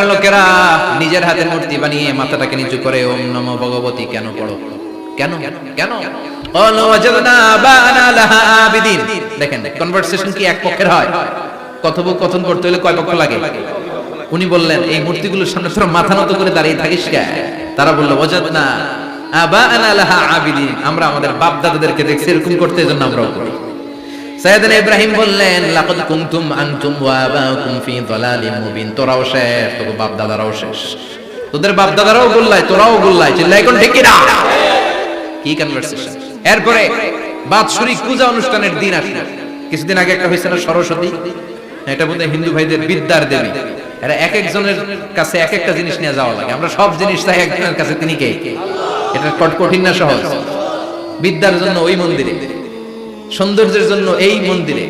মক্কার লোকেরা নিজের হাতে মূর্তি বানিয়ে মাথাটাকে নিচু করে, ওম নম ভগবতী, কেন পড়ো? কেন? কেন? কথোপকথন করতে লাগে? উনি বললেন, এই সামনে মাথা করে দাঁড়িয়ে থাকিস তারা বলল না আমরা আমাদের বাপ দাদাদেরকে দেখছি, এরকম করতে এজন্য আমরা সাইয়েদনা ইব্রাহিম বললেন, লাকাদ কুনতুম আনতুম ওয়া আবাউকুম ফি দালালিন মুবিন। তোরাও শেষ তোর বাপ দাদারাও শেষ। তোদের বাপ দাদারাও গোল্লায়, তোরাও গোল্লায় চিল্লাই কোন ঠিক না কি কনভারসেশন এরপরে বাৎসরিক পূজা অনুষ্ঠানের দিন আসলো কিছুদিন আগে একটা হয়েছে সরস্বতী, এটা বোধহয় হিন্দু ভাইদের বিদ্যার দেবী। এরা এক একজনের কাছে এক একটা জিনিস নিয়ে যাওয়া লাগে। আমরা সব জিনিস চাই একজনের কাছে, তিনি কে? এটা কঠিন না সহজ। বিদ্যার জন্য ওই মন্দিরে। সৌন্দর্যের জন্য এই মন্দিরে,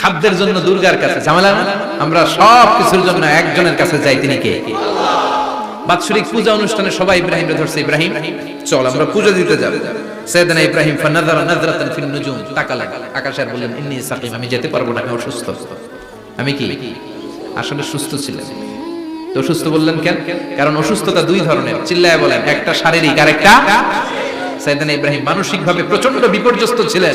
খাদ্যের জন্য দুর্গার কাছে, ঝামেলা না? আমরা সব কিছুর জন্য একজনের কাছে যাই তিনি কে? বাৎসরিক পূজা অনুষ্ঠানে সবাই ইব্রাহিম ধরছে, ইব্রাহিম, চল আমরা পূজা দিতে যাব। সাইয়েদনা ইব্রাহিম, ফানাযারা নাযরাতান ফিন নুজুম তাকালেন। আকাশে আর বললেন, ইন্নী সাকিম আমি যেতে পারব না, আমি অসুস্থ। আমি কি? আসলে সুস্থ ছিলেন। তো অসুস্থ বললেন কেন? কারণ অসুস্থতা দুই ধরনের, চিল্লায় বলেন, একটা শারীরিক আর একটা সাইয়েদনা ইব্রাহিম মানসিকভাবে প্রচণ্ড বিপর্যস্ত ছিলেন।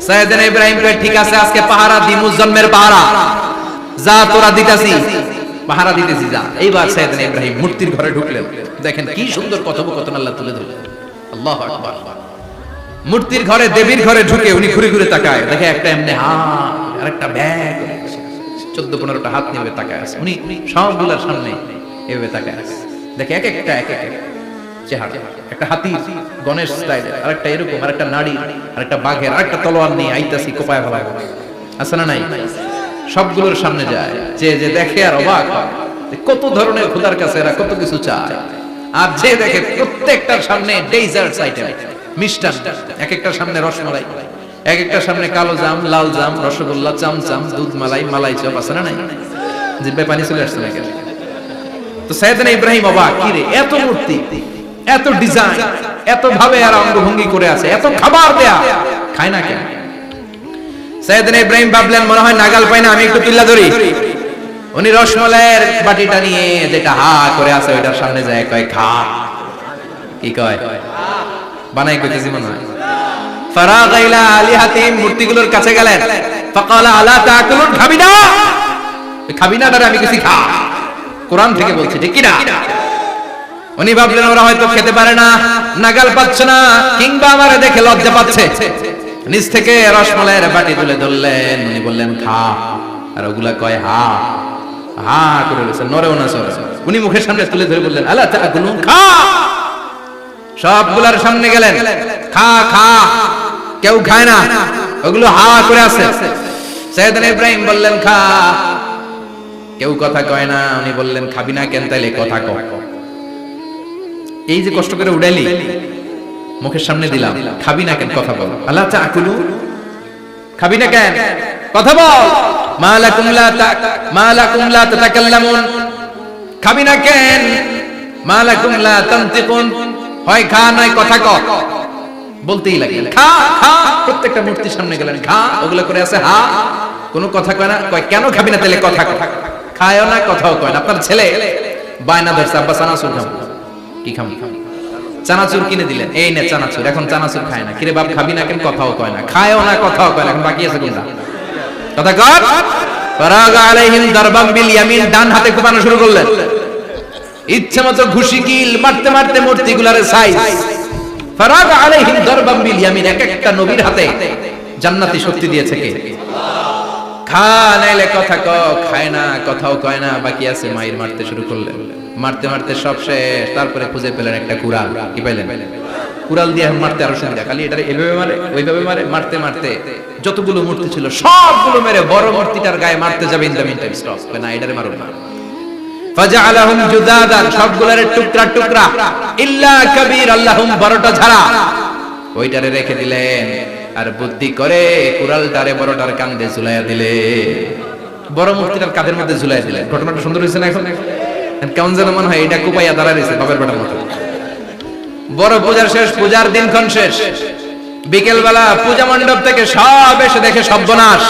সাইয়েদনা ইব্রাহিম কয়, ঠিক আছে, আজকে পাহারা দিমু জন্মের পাহারা। যা তোরা দিতাছি, পাহারা দিতেছি, যা। এইবার সাইয়েদনা ইব্রাহিম মূর্তির ঘরে ঢুকলেন। দেখেন কি সুন্দর কথোপকথন আল্লাহ তুলে ধরলেন। আল্লাহু আকবার। মূর্তির ঘরে, দেবীর ঘরে ঢুকে উনি ঘুরে ঘুরে তাকায়। দেখে একটা এমনি হাত আর একটা ব্যাগ। চোদ্দ পনেরোটা হাত নিয়ে তাকায় আছে। উনি সবগুলোর সামনে এভাবে তাকায় আছে। দেখে এক একটা, এক এক এক। চেহারা, একটা হাতি গণেশ স্টাইলের আর একটা এরকম আর একটা নাড়ি আর একটা বাঘের আর একটা তলোয়ার নিয়ে আইতাছি কোপায় ফেলা আছে না নাই? সবগুলোর সামনে যায়। যে যে দেখে আর অবাক কত ধরনের খোদার কাছে এরা কত কিছু চায়। আর যে দেখে প্রত্যেকটার সামনে ডেজার্টস আইটেম মিষ্টান্ন এক একটার সামনে রসমালাই এক একটার সামনে কালো জাম, লাল জাম, রসগোল্লা, চামচাম, দুধ মালাই মালাই চপ, আছে না নাই? জিব্বে পানি চলে আসছে না কেন তো সাইয়েদনা ইব্রাহিম অবাক, কি রে, এত মূর্তি? এত ডিজাইন এত ভাবে আর অঙ্গভঙ্গি করে আছে, এত খাবার দেয়া, খায় না কেন? সাইয়েদনা ইব্রাহিম ভাবলেন, মনে হয় নাগাল পাই না, আমি একটু তুল্লা ধরি। উনি রসমলাইয়ের বাটিটা নিয়ে যেটা হা করে আছে, ওইটার সামনে যায়, কয়, খা। কি কয়? বানাই কইতেছি মনে হয়। ফারাগ ইলা আলিহাতিম মূর্তিগুলোর কাছে গেলেন। ফাকালা, আলা তাকুলুন খাবি না খাবি না আমি কিছু খা। কোরআন থেকে বলছি, ঠিক কি না? উনি ভাবলেন, ওরা হয়তো খেতে পারে না, নাগাল পাচ্ছে না, কিংবা আমার দেখে লজ্জা পাচ্ছে। নিচ থেকে রসমলাইয়ের বাটি তুলে ধরলেন। উনি বললেন, খা। আর ওগুলা কয়, হা। হা, করে রয়েছে নরেও না, সরে। উনি মুখের সামনে তুলে ধরে বললেন আল্লাহ তাকুলুন? খা। সবগুলার সামনে গেলেন, খা খা। কেউ খায় না, ওগুলো হা করে আছে। সৈয়দন ইব্রাহিম বললেন, খা। কেউ কথা কয় না, উনি বললেন, খাবি না কেন তাইলে কথা ক। এই যে কষ্ট করে উড়াইলি মুখের সামনে দিলাম, খাবি না কেন? কথা বল। আল্লাহ তাকুলু খাবি না কেন? কথা বল। মালাকুম লা তা লা তাতাকাল্লামুন, খাবি না কেন? মালাকুম লা তানতিকুন, হয় খা, নয় কথা ক। বলতেই লাগে, খা খা, প্রত্যেকটা মূর্তির সামনে গেলেন, খা, ওগুলো করে আছে হা। কোনো কথা কয় না, কয় কেন খাবি না তাহলে কথা খায়ও না, কথাও কয় না। আপনার ছেলে বায়না ধরছে, আব্বা চানাচুর খাম কি খাম? চানাচুর কিনে দিলেন। এই নে চানাচুর, এখন চানাচুর খায় না। কিরে বাপ, খাবি না কেন? কথাও কয় না। খায়ও না, কথাও কয় না। এখন বাকি আছে কোনটা? কথা কর। ফারাগা আলাইহিম দারবাম বিল ইয়ামিন, ডান হাতে কোপানো শুরু করলেন। ইচ্ছে মতো ঘুষি কিল, মারতে মারতে মূর্তিগুলারে সাইজ ফারাগ আলাইহিম দারবাম বিল ইয়ামিন, এক একটা নবীর হাতে জান্নাতি শক্তি দিয়েছে কে? খা, নাইলে কথা ক। খায় না, কথাও কয় না। বাকি আছে মায়ের মারতে শুরু করলেন। মারতে মারতে সব শেষ। তারপরে খুঁজে পেলেন একটা কুড়াল। কি পাইলেন? কুড়াল দিয়ে মারতে আরও সুবিধা। খালি এটা এভাবে মারে, ওইভাবে মারে, মারতে মারতে যতগুলো মূর্তি ছিল, সবগুলো মেরে বড় মূর্তিটার গায়ে মারতে যাবে in the mean time stop না, এটারে মারো না। ফাজআলাহুম জুদাদান, সবগুলার টুকরা টুকরা। ইল্লা কাবীর, আল্লাহুম বড়টা ছাড়া ওইটারে রেখে দিলেন। আর বুদ্ধি করে কুড়ালটারে বড়টার কান্দে ঝুলাইয়া দিলে বড় মূর্তিটার কাঁধের মধ্যে ঝুলাই দিলেন। ঘটনাটা সুন্দর হয়েছে না এখন? কেমন যেন মনে হয় এটা কুপাইয়া দাঁড়া রয়েছে বাবার বেটার মতো। বড় পূজার শেষ, পূজার দিন দিনক্ষণ শেষ। বিকেল বেলা পূজা মণ্ডপ থেকে সব এসে দেখে সর্বনাশ।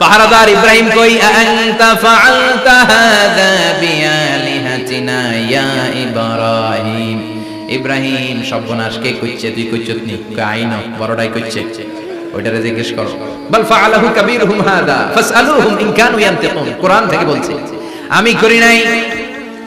পাহারাদার ইব্রাহিম কই আনতা ফাআলতা হাদা বিআলিহাতিনা ইয়া ইব্রাহিম। ইব্রাহিম, সর্বনাশ, কে কইছে তুই কইছত নি কাইন বড়টাই কইছে ওইটারে জিজ্ঞেস করো। বল ফাআলাহু কাবীরুহুম হাদা ফাসআলুহুম ইন কানু ইয়ানতিকুন। কোরআন থেকে বলছে। আমি করি নাই।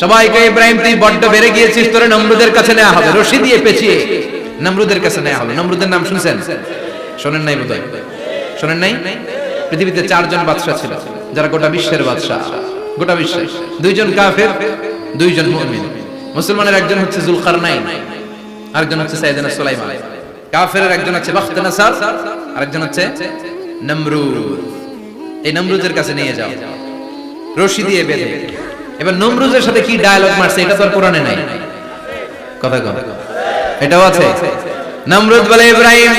সবাইকে ইব্রাহিম, তুই বড্ড বেড়ে গিয়েছিস, তোরে নমরুদের কাছে নেওয়া হবে। রশি দিয়ে পেঁচিয়ে। নমরুদের কাছে নেওয়া হবে। নমরুদের নাম শুনছেন? শোনেন নাই বোধহয়। শোনেন নাই? পৃথিবীতে চারজন বাদশা ছিল, যারা গোটা বিশ্বের বাদশা গোটা বিশ্বে। দুইজন কাফের, দুইজন মুমিন। মুসলমানের একজন হচ্ছে জুলকারনাইন, আরেকজন হচ্ছে সাইয়েদনা সুলাইমান। কাফেরের একজন আছে হচ্ছে বাখতানাসার, আরেকজন হচ্ছে নমরুদ। এই নমরুদের কাছে নিয়ে যাও। রশি দিয়ে বেঁধে। এবার নমরুজের সাথে কি ডায়ালগ মারছে, এটা তো কোরআনে নাই। কথা কম এটাও আছে। নমরুদ বলে, ইব্রাহিম,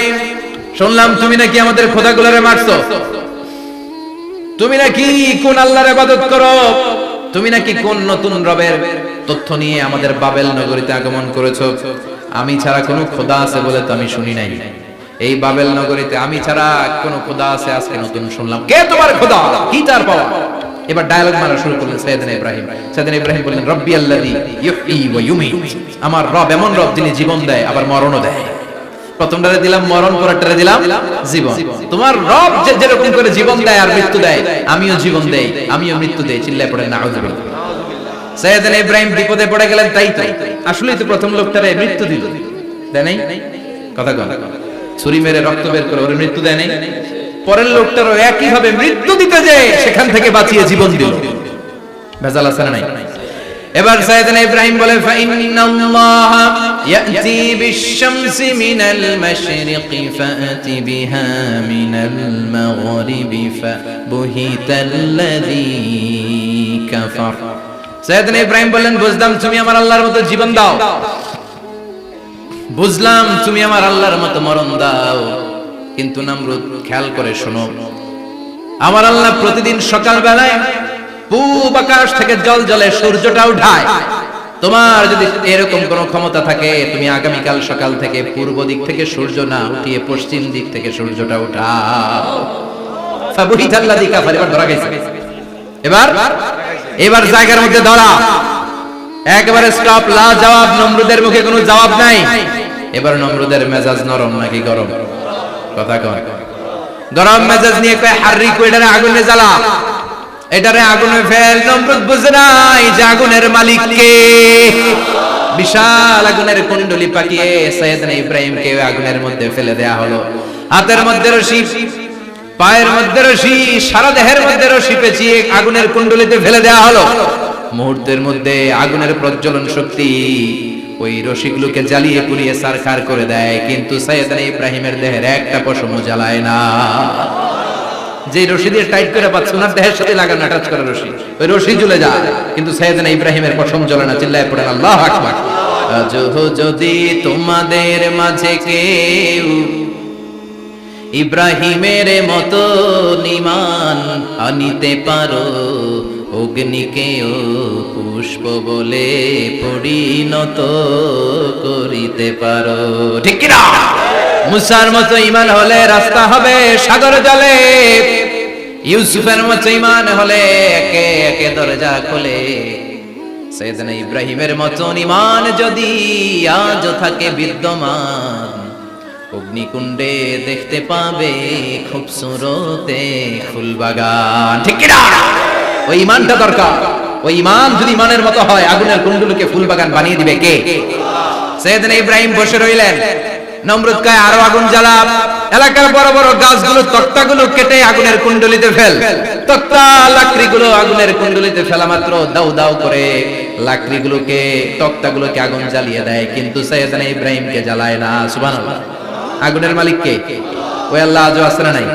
শুনলাম তুমি নাকি আমাদের খোদাগুলোরে মারছো। তুমি নাকি কোন আল্লাহর ইবাদত করো? তুমি নাকি কোন নতুন রবের তথ্য নিয়ে আমাদের বাবেল নগরীতে আগমন করেছ? আমি ছাড়া কোনো খোদা আছে বলে তো আমি শুনি নাই। এই বাবেল নগরীতে আমি ছাড়া কোন খোদা আছে, আজকে নতুন শুনলাম। কে তোমার খোদা? কি তার পাওয়া? এবার ডায়ালগ মারা শুরু করলেন সৈয়দনা ইব্রাহিম। সৈয়দনা ইব্রাহিম বললেন, রব্বি আল্লাযী ওয়া ইউমীত আমার রব এমন রব যিনি জীবন দেয়, আবার মরণও দেয়। প্রথমটারে দিলাম মরণ দিলাম জীবন। তোমার রব যে যেরকম করে জীবন দেয় আর মৃত্যু দেয়, আমিও জীবন দেই, আমিও মৃত্যু দেই, চিল্লায় পড়ে ইব্রাহিম বিপদে পড়ে গেলেন, তাই তো। আসলেই তো প্রথম লোকটারে মৃত্যু দিল। দেয় নাই? কথা কন। ছুরি মেরে রক্ত বের করে ওর মৃত্যু দেয় নাই? পরের লোকটারও একই ভাবে মৃত্যু দিতে যে সেখান থেকে বাঁচিয়ে জীবন দিল। ভেজাল আছে না নাই? এবার সাইয়েদনা ইব্রাহিম বলে, ফাইন্নাল্লাহ ইয়াতি বিশ-শামসি মিনাল মাশরিকি ফাআতি বিহা মিনাল মাগরিবি ফাবুহিতাল্লাযী কাফার। সাইয়েদনা ইব্রাহিম বললেন, বুঝলাম তুমি আমার আল্লাহর মতো জীবন দাও। বুঝলাম তুমি আমার আল্লাহর মতো মরণ দাও। কিন্তু নামরুদ খেয়াল করে শোনো। আমার আল্লাহ প্রতিদিন সকাল বেলায় পূব আকাশ থেকে জল জলে সূর্যটা উঠায়। তোমার যদি এরকম কোন ক্ষমতা থাকে, তুমি আগামীকাল সকাল থেকে পূর্ব দিক থেকে সূর্য না উঠিয়ে পশ্চিম দিক থেকে সূর্যটা উঠাও। এবার ধরা গেছে। এবার? এবার জায়গার মধ্যে ধরা। একবারে স্টপ লা জবাব নমরুদের মুখে কোনো জবাব নাই। এবার নমরুদের মেজাজ নরম নাকি গরম? কথা কয়। গরম মেজাজ নিয়ে কয় কইডারে আগুনে জ্বালা। এটারে আগুনে ফেল নমরুদ বুঝে নাই যে আগুনের মালিক কে। বিশাল আগুনের কুণ্ডলি পাকিয়ে সৈয়দনা আগুনের মধ্যে ফেলে দেয়া হলো। হাতের মধ্যে রশি, পায়ের মধ্যে রশি, সারা দেহের মধ্যে রশি পেঁচিয়ে আগুনের কুণ্ডলিতে ফেলে দেয়া হলো। মুহূর্তের মধ্যে আগুনের প্রজ্বলন শক্তি ওই রশিগুলোকে জ্বালিয়ে পুড়িয়ে সারখার করে দেয়, কিন্তু সৈয়দনা ইব্রাহিমের দেহের একটা পশমও জ্বালায় না। যে রশি দিয়ে টাইট করে পাচ্ছে, ওনার দেহের সাথে লাগানো অ্যাটাচ করা রশি। ওই রশি ঝুলে যায়, কিন্তু সৈয়দনা ইব্রাহিমের পশম জ্বলে না, চিল্লায় পড়ে আল্লাহ আকবার। যদি তোমাদের মাঝে কেউ ইব্রাহিমের মতো নিমান আনিতে পারো অগ্নিকেও পুষ্প বলে পরিণত করিতে পারো। ঠিক কিনা? মুসার মতো ইমান হলে রাস্তা হবে সাগর জলে। ইউসুফের মতো ইমান হলে একে একে দরজা খোলে। সৈয়দনা ইব্রাহিমের মতন ইমান যদি আজ থাকে বিদ্যমান, অগ্নিকুণ্ডে দেখতে পাবে খুবসুরতে ফুলবাগান। ঠিক কিনা? ওই ইমানটা দরকার। ওই ইমান যদি ইমানের মতো হয়, আগুনের কুণ্ডুলকে ফুল বাগান বানিয়ে দিবে কে? সেদিন ইব্রাহিম বসে রইলেন। নমরুদ কায়, আরও আগুন জ্বালা এলাকার বড় বড় গাছগুলো, তক্তাগুলো কেটে আগুনের কুণ্ডলিতে ফেল। তক্তা, লাকড়িগুলো আগুনের কুণ্ডলিতে ফেলা মাত্র দাউ দাউ করে। লাকড়িগুলোকে, তক্তাগুলোকে আগুন জ্বালিয়ে দেয়, কিন্তু সৈয়দনা ইব্রাহিমকে জ্বালায় না। সুবহানাল্লাহ। আগুনের মালিক কে? ওই আল্লাহ আজও আসরা নাই?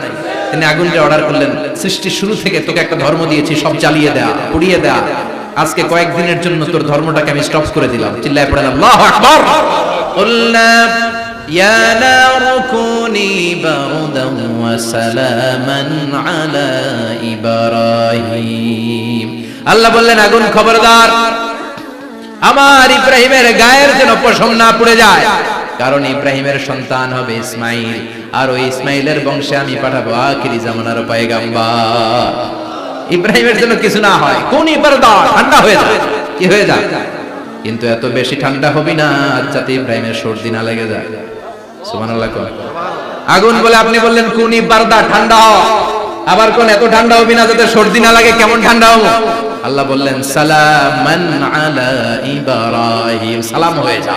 তিনি আগুনকে অর্ডার করলেন সৃষ্টির শুরু থেকে তোকে একটা ধর্ম দিয়েছি সব জ্বালিয়ে দেয়া পুড়িয়ে দেয়া আজকে কয়েকদিনের জন্য তোর ধর্মটাকে আমি স্টপ করে দিলাম চিল্লায় পড়েন আল্লাহু আকবার قلنا يا نار كوني بردا وسلاما على إبراهيم আল্লাহ বললেন আগুন খবরদার আমার ইব্রাহিমের গায়ের যেন পশম না পুড়ে যায় কারণ ইব্রাহিমের সন্তান হবে ইসমাইল আর ওই ইসমাইলের বংশে আমি পাঠাবো আখিরি জামানার পায়গাম্বার। ইব্রাহিমের জন্য কিছু না হয় কোন ঠান্ডা হয়ে যায় কি হয়ে যায় কিন্তু এত বেশি ঠান্ডা হবি না যাতে ইব্রাহিমের সর্দি না লেগে যায়। আগুন বলে আপনি বললেন কোন ইবারদা ঠান্ডা হ। আবার কোন এত ঠান্ডা হবি না, যাতে সর্দি না লাগে, কেমন ঠান্ডা হব? আল্লাহ বললেন, সালামান আলা ইব্রাহিম, সালাম হয়ে যা।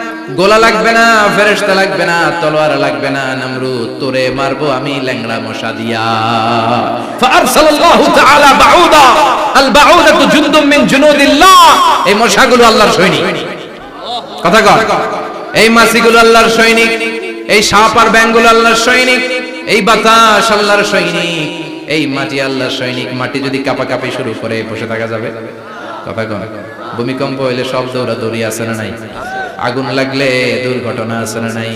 গোলা লাগবে না, ফেরেশতা লাগবে না, তলোয়ার লাগবে না, নমরুদ, তোরে মারবো আমি ল্যাংড়া মশা দিয়া। ফারসালাল্লাহু তাআলা বাউদা, আল বাউদাতু জুনদুম মিন জুনুদিল্লাহ। এই মশাগুলো আল্লাহর সৈনিক। কথা কর এই মাছিগুলো আল্লাহর সৈনিক। এই সাপ আর ব্যাঙগুলো আল্লাহর সৈনিক। এই বাতাস আল্লাহর সৈনিক। এই মাটি আল্লাহর সৈনিক। মাটি যদি কাপাকাপি শুরু করে, বসে থাকা যাবে। কথা কন। ভূমিকম্প হইলে সব দৌড়া দৌড়ি আছে না নাই? আগুন লাগলে দুর্ঘটনা আছে না নাই।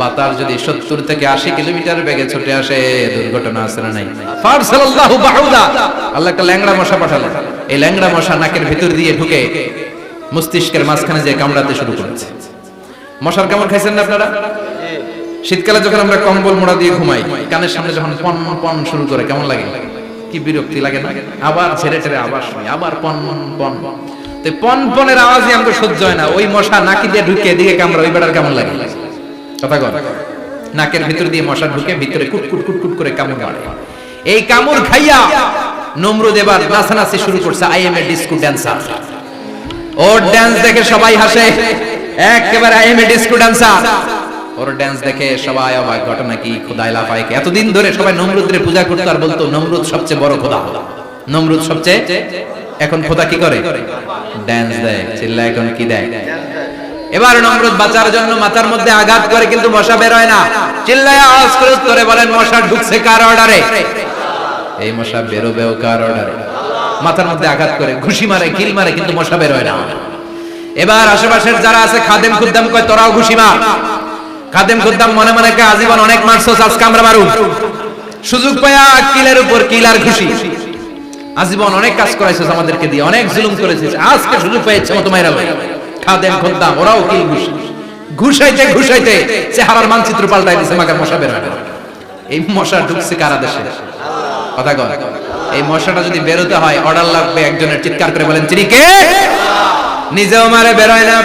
বাতাস যদি সত্তর থেকে আশি কিলোমিটার বেগে ছুটে আসে, দুর্ঘটনা আছে না নাই আল্লাহ ল্যাংড়া মশা পাঠালেন এই ল্যাংড়া মশা নাকের ভিতর দিয়ে ঢুকে মস্তিষ্কের মাঝখানে যে কামড়াতে শুরু করেছে। মশার কামড় খাইছেন না আপনারা? শীতকালে যখন আমরা কম্বল মোড়া দিয়ে ঘুমাই, কানের সামনে যখন পন পন শুরু করে, কেমন লাগে? কি বিরক্তি লাগে না? আবার ছেড়ে ছেড়ে আবার শুনি, আবার পন পন। তো এই পন পনেরো আওয়াজই আমাকে সহ্য হয় না। ওই মশা নাকি দিয়ে ঢুকে দিকে কামড়া ওই বেড়ার কেমন লাগে? কথা কর নাকের ভিতর দিয়ে মশা ঢুকে, ভিতরে কুট কুট কুট কুট করে কামড় মারে। এই কামড় খাইয়া নমরুদ এবার নাচানাচি শুরু করছে I am a disco dancer or dance দেখে সবাই হাসে। একেবারে I am a disco dancer or dance দেখে সবাই অবাক। ঘটনা কি? খোদাই লাফায় কে এতদিন ধরে সবাই নমরুদের পূজা করতো আর বলতো, নমরুদ সবচেয়ে বড় খোদা। নমরুদ সবচেয়ে, এখন খোদা কি করে? ড্যান্স দেয় চিল্লা এখন কি দেয়? এবার নমরুদ বাঁচার জন্য মাথার মধ্যে আঘাত করে কিন্তু মশা বের হয় না। চিল্লায় আওয়াজ করে উত্তরে বলেন মশা ঢুকছে কার অর্ডারে এই মশা বেরোবেও কার অর্ডারে মাথার মধ্যে আঘাত করে ঘুষি মারে কিল মারে কিন্তু মশা বের হয় না। এবার আশেপাশের যারা আছে খাদেম খুদ্দাম কয় তোরাও ঘুষি মার খাদেম খুদ্দাম মনে মনে কয় আজীবন অনেক মারছস আজকে আমরা মারু সুযোগ পায়া কিলের উপর কিল আর ঘুষি। আজীবন অনেক কাজ করাইছিস আমাদেরকে দিয়ে, অনেক জুলুম করেছিস আজকে সুযোগ পেয়েছে মতো মাইরা খাদেম খুদ্দাম ওরাও কিল ঘুষি ঘুষাইতে ঘুষাইতে চেহারার মানচিত্র পাল্টাই দিছে মাকে মশা বের এই মশা ঢুকছে কারা দেশে? কথা কর এই মশাটা যদি বেরোতে হয় অর্ডার লাগবে একজনের চিৎকার করে বলেন, চিনি কে? নিজেও মারে বেরোয় না।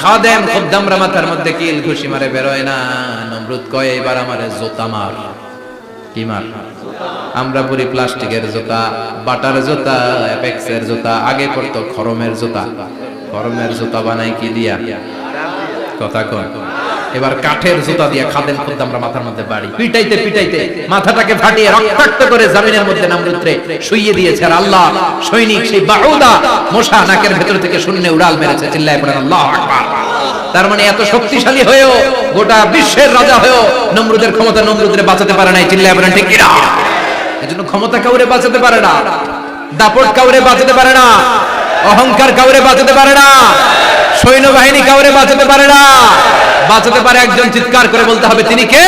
খাদেম খুদ্দামরা মাথার মধ্যে কিল ঘুষি মারে বেরোয় না। নমরুদ কয়, এবার আমারে জোতা মার। কি মার? আমরা পরি প্লাস্টিকের জুতা, বাটার জুতা, অ্যাপেক্সের জুতা, আগে পড়তো খরমের জুতা। খরমের জুতা বানাই কি দিয়া? কথা কন। এবার কাঠের জুতা দিয়ে খাদেন খুদ্দ আমরা মাথার মধ্যে বাড়ি। পিটাইতে পিটাইতে মাথাটাকে ফাটিয়ে রক্তাক্ত করে জমিনের মধ্যে নামরুদ্রে শুইয়ে দিয়েছে। আর আল্লাহ সৈনিক সেই বাহুদা মশা নাকের ভেতর থেকে শূন্য উড়াল মেরেছে। চিল্লায় পড়েন, আল্লাহ আকবার। তার মানে এত শক্তিশালী হয়েও গোটা বিশ্বের রাজা হয়েও নমরুদের ক্ষমতা নমরুদের বাঁচাতে পারে নাই। চিল্লায় বলেন ঠিক কিনা? এজন্য ক্ষমতা কাউরে বাঁচাতে পারে না। দাপট কাউরে বাঁচাতে পারে না। অহংকার কাউরে বাঁচাতে পারে না। সৈন্যবাহিনী কাউরে বাঁচাতে পারে না। বাঁচাতে পারে একজন চিৎকার করে বলতে হবে, তিনি কে?